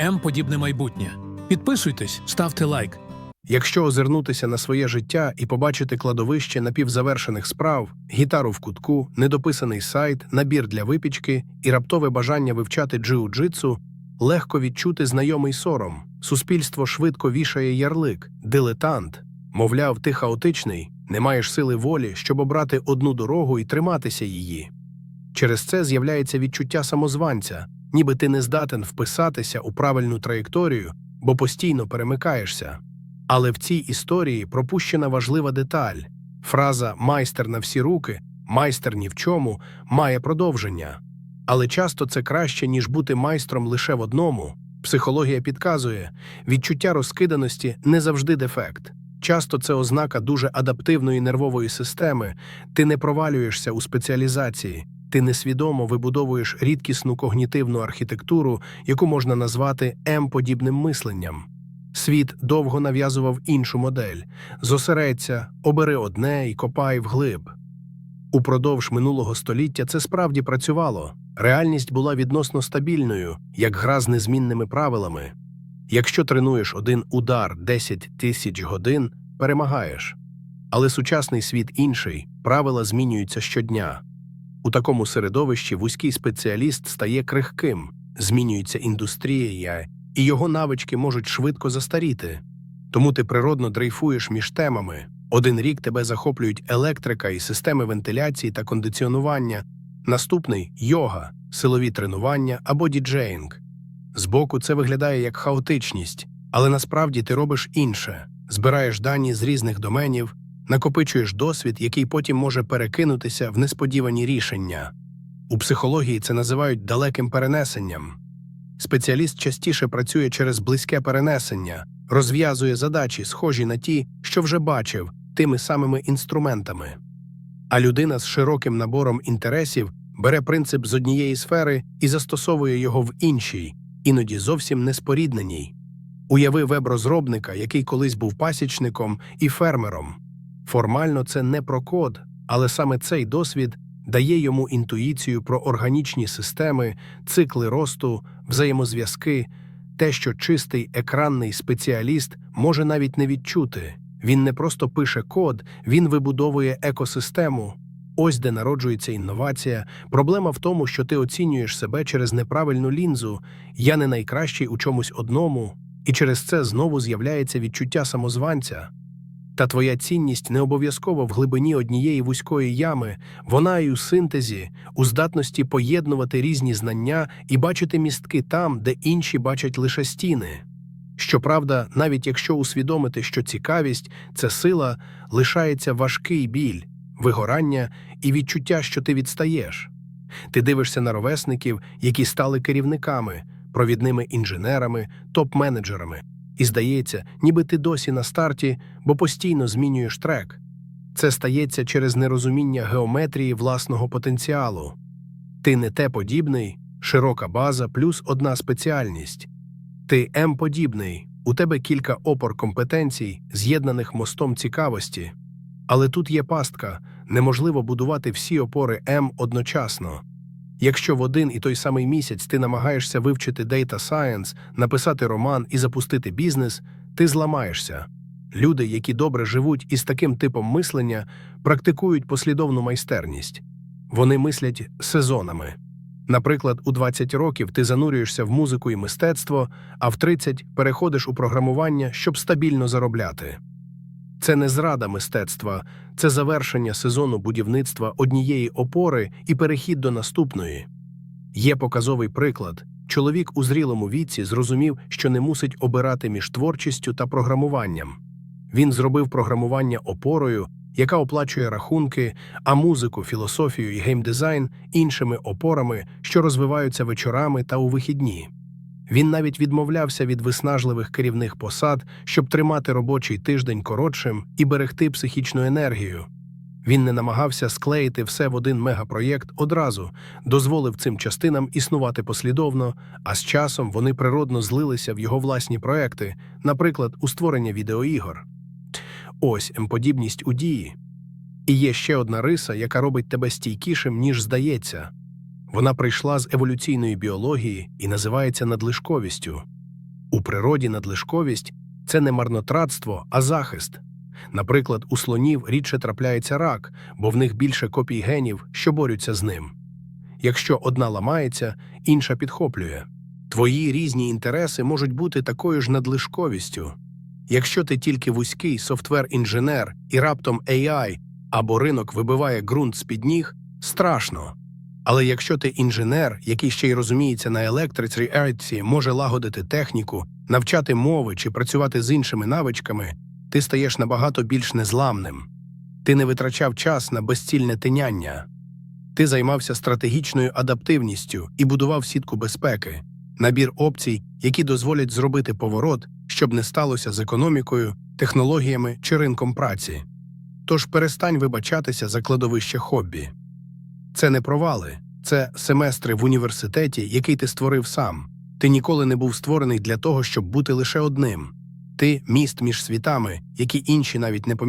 М-подібне майбутнє. Підписуйтесь, ставте лайк. Якщо озирнутися на своє життя і побачити кладовище напівзавершених справ, гітару в кутку, недописаний сайт, набір для випічки і раптове бажання вивчати джиу-джитсу, легко відчути знайомий сором. Суспільство швидко вішає ярлик, дилетант. Мовляв, ти хаотичний, не маєш сили волі, щоб обрати одну дорогу і триматися її. Через це з'являється відчуття самозванця, ніби ти не здатен вписатися у правильну траєкторію, бо постійно перемикаєшся. Але в цій історії пропущена важлива деталь. Фраза майстер на всі руки, майстер ні в чому має продовження. Але часто це краще, ніж бути майстром лише в одному. Психологія підказує, відчуття розкиданості не завжди дефект. Часто це ознака дуже адаптивної нервової системи. Ти не провалюєшся у спеціалізації, ти несвідомо вибудовуєш рідкісну когнітивну архітектуру, яку можна назвати М-подібним мисленням. Світ довго нав'язував іншу модель зосередься, обери одне і копай вглиб. Упродовж минулого століття це справді працювало. Реальність була відносно стабільною, як гра з незмінними правилами. Якщо тренуєш один удар 10 тисяч годин, перемагаєш. Але сучасний світ інший, правила змінюються щодня. У такому середовищі вузький спеціаліст стає крихким, змінюється індустрія, і його навички можуть швидко застаріти. Тому ти природно дрейфуєш між темами. Один рік тебе захоплюють електрика і системи вентиляції та кондиціонування, наступний йога, силові тренування або діджеїнг. Збоку це виглядає як хаотичність, але насправді ти робиш інше: збираєш дані з різних доменів, накопичуєш досвід, який потім може перекинутися в несподівані рішення. У психології це називають далеким перенесенням. Спеціаліст частіше працює через близьке перенесення, розв'язує задачі, схожі на ті, що вже бачив, тими самими інструментами. А людина з широким набором інтересів бере принцип з однієї сфери і застосовує його в іншій, іноді зовсім неспорідненій. Уяви веб-розробника, який колись був пасічником і фермером. Формально це не про код, але саме цей досвід дає йому інтуїцію про органічні системи, цикли росту, взаємозв'язки, те, що чистий екранний спеціаліст може навіть не відчути. Він не просто пише код, він вибудовує екосистему. Ось де народжується інновація. Проблема в тому, що ти оцінюєш себе через неправильну лінзу. Я не найкращий у чомусь одному, і через це знову з'являється відчуття самозванця. Та твоя цінність не обов'язково в глибині однієї вузької ями, вона і у синтезі, у здатності поєднувати різні знання і бачити містки там, де інші бачать лише стіни. Щоправда, навіть якщо усвідомити, що цікавість це сила, лишається важкий біль, вигорання і відчуття, що ти відстаєш. Ти дивишся на ровесників, які стали керівниками, провідними інженерами, топ-менеджерами. І здається, ніби ти досі на старті, бо постійно змінюєш трек. Це стається через нерозуміння геометрії власного потенціалу. Ти не те подібний, широка база плюс одна спеціальність. Ти М-подібний, у тебе кілька опор компетенцій, з'єднаних мостом цікавості. Але тут є пастка неможливо будувати всі опори М одночасно. Якщо в один і той самий місяць ти намагаєшся вивчити Data Science, написати роман і запустити бізнес, ти зламаєшся. Люди, які добре живуть із таким типом мислення, практикують послідовну майстерність. Вони мислять сезонами. Наприклад, у 20 років ти занурюєшся в музику і мистецтво, а в 30 переходиш у програмування, щоб стабільно заробляти. Це не зрада мистецтва, це завершення сезону будівництва однієї опори і перехід до наступної. Є показовий приклад. Чоловік у зрілому віці зрозумів, що не мусить обирати між творчістю та програмуванням. Він зробив програмування опорою, яка оплачує рахунки, а музику, філософію і геймдизайн іншими опорами, що розвиваються вечорами та у вихідні. Він навіть відмовлявся від виснажливих керівних посад, щоб тримати робочий тиждень коротшим і берегти психічну енергію. Він не намагався склеїти все в один мегапроєкт одразу, дозволив цим частинам існувати послідовно, а з часом вони природно злилися в його власні проекти, наприклад, у створення відеоігор. Ось емподібність у дії. І є ще одна риса, яка робить тебе стійкішим, ніж здається. Вона прийшла з еволюційної біології і називається надлишковістю. У природі надлишковість це не марнотратство, а захист. Наприклад, у слонів рідше трапляється рак, бо в них більше копій генів, що борються з ним. Якщо одна ламається, інша підхоплює. Твої різні інтереси можуть бути такою ж надлишковістю. Якщо ти тільки вузький софтвер-інженер і раптом AI або ринок вибиває ґрунт з-під ніг, страшно. Але якщо ти інженер, який ще й розуміється на електриці реакції, може лагодити техніку, навчати мови чи працювати з іншими навичками, ти стаєш набагато більш незламним. Ти не витрачав час на безцільне тиняння. Ти займався стратегічною адаптивністю і будував сітку безпеки, набір опцій, які дозволять зробити поворот, щоб не сталося з економікою, технологіями чи ринком праці. Тож перестань вибачатися за кладовище хобі. Це не провали, це семестри в університеті, який ти створив сам. Ти ніколи не був створений для того, щоб бути лише одним. Ти міст між світами, які інші навіть не помічають.